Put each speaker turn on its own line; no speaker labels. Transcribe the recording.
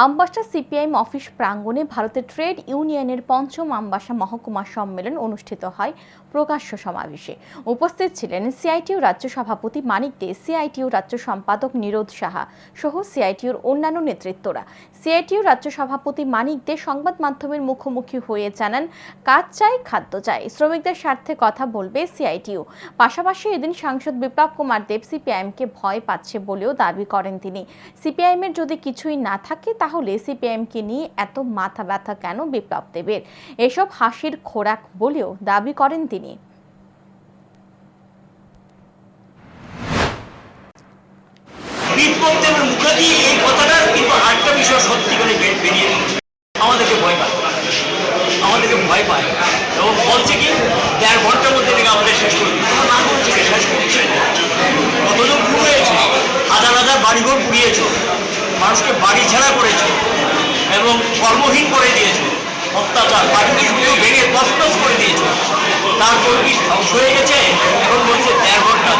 Ambassa CPIM office প্রাঙ্গণে ভারতের trade ইউনিয়নের পঞ্চম আমবাসা মহকুমা সম্মেলন অনুষ্ঠিত হয় প্রকাশ্য সমাবেশে। উপস্থিত ছিলেন সিআইটিউ রাজ্য সভাপতি মানিক দে, সিআইটিউ রাজ্য সম্পাদক নিরোধ সাহা সহ সিআইটিউর অন্যান্য নেতৃত্বরা। সিআইটিউ রাজ্য সভাপতি মানিক দে সংবাদ মাধ্যমের মুখোমুখি হয়ে জানান, কাজ চাই, খাদ্য চাই, শ্রমিকদের স্বার্থে কথা বলবে সিআইটিউ। পাশাপাশি এদিন সাংসদ বিপ্লব কুমার দেব সিপিআইএমকে ভয় পাচ্ছে বলেও দাবি করেন তিনি। সিপিআইএমের যদি কিছুই না থাকে তাহলে সিপিআইএমকে নিয়ে এত মাথা ব্যথা কেন বিপ্লব দেবের? এসব হাসির খোরাক বলেও দাবি করেন তিনি।
বাড়িঘর মানুষকে বাড়ি ছাড়া করেছে এবং কর্মহীন করে দিয়েছে। অত্যাচার পাখিকে শুধু ভেঙে তসতস করে দিয়েছে। তারপর কি ধ্বংস হয়ে গেছে এখন বলছে, দেড় ঘণ্টা